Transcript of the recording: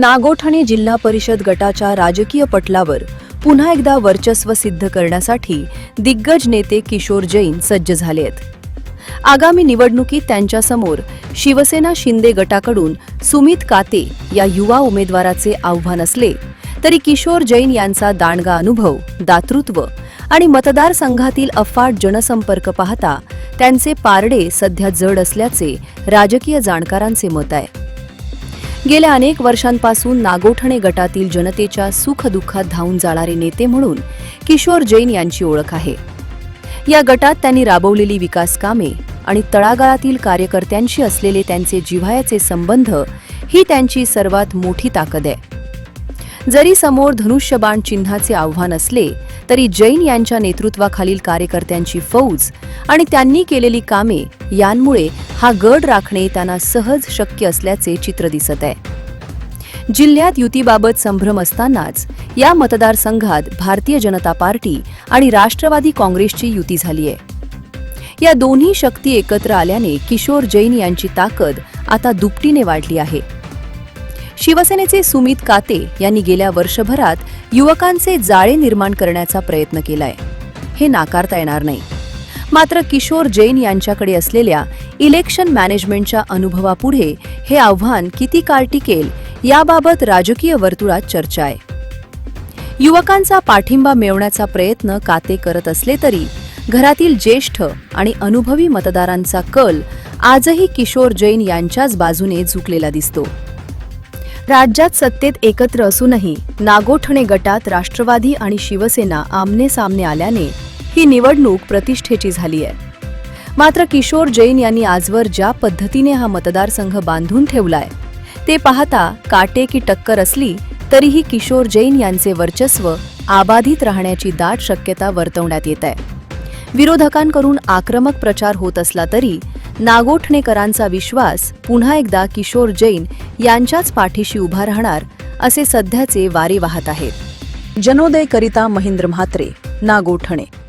नागोठणे जिल्हा परिषद गटाच्या राजकीय पटलावर पुन्हा एकदा वर्चस्व सिद्ध करण्यासाठी दिग्गज नेते किशोर जैन सज्ज झाले आहेत आगामी निवडणुकीत त्यांच्यासमोर शिवसेना शिंदे गटाकडून सुमित काते या युवा उमेदवाराचे आव्हान असले तरी किशोर जैन यांचा दांडगा अनुभव दातृत्व आणि मतदारसंघातील अफाट जनसंपर्क पाहता त्यांचे पारडे सध्या जड असल्याचे राजकीय जाणकारांचे मत आहे. गेल्या अनेक वर्षांपासून नागोठणे गटातील जनतेच्या सुखदुःखात धावून जाणारे नेते म्हणून किशोर जैन यांची ओळख आहे. या गटात त्यांनी राबवलेली विकास कामे आणि तळागाळातील कार्यकर्त्यांशी असलेले त्यांचे जिव्हाळ्याचे संबंध ही त्यांची सर्वात मोठी ताकद आहे. जरी समोर धनुष्यबाण चिन्हाचे आव्हान असले तरी जैन यांच्या नेतृत्वाखालील कार्यकर्त्यांची फौज आणि त्यांनी केलेली कामे यांमुळे हा गड राखणे त्यांना सहज शक्य असल्याचे चित्र दिसत आहे. जिल्ह्यात युतीबाबत संभ्रम असतानाच या मतदारसंघात भारतीय जनता पार्टी आणि राष्ट्रवादी काँग्रेसची युती झाली आहे. या दोन्ही शक्ती एकत्र आल्याने किशोर जैन यांची ताकद आता दुपटीने वाढली आहे. शिवसेनेचे सुमित काते यांनी गेल्या वर्षभरात युवकांचे जाळे निर्माण करण्याचा प्रयत्न केलाय. हे नाकारता येणार नाही. मात्र किशोर जैन यांच्याकडे असलेल्या इलेक्शन मॅनेजमेंटच्या अनुभवापुढे हे आव्हान किती काळ टिकेल याबाबत राजकीय वर्तुळात चर्चा आहे. युवकांचा पाठिंबा मिळवण्याचा प्रयत्न काते करत असले तरी घरातील ज्येष्ठ आणि अनुभवी मतदारांचा कल आजही किशोर जैन यांच्याच बाजूने झुकलेला दिसतो. राज्यात सत्तेत एकत्र असूनही नागोठणे गटात राष्ट्रवादी आणि शिवसेना आमने सामने आल्याने ही निवडणूक प्रतिष्ठेची झाली आहे. मात्र किशोर जैन यांनी आजवर ज्या पद्धतीने हा मतदारसंघ बांधून ठेवलाय ते पाहता काटे की टक्कर असली तरीही किशोर जैन यांचे वर्चस्व आबाधित राहण्याची दाट शक्यता वर्तवण्यात येत आहे. विरोधकांकडून आक्रमक प्रचार होत असला तरी नागोठणेकरांचा विश्वास पुन्हा एकदा किशोर जैन यांच्याच पाठीशी उभा राहणार असे सध्याचे वारे वाहत आहेत. जनोदय करिता महेंद्र म्हात्रे नागोठणे.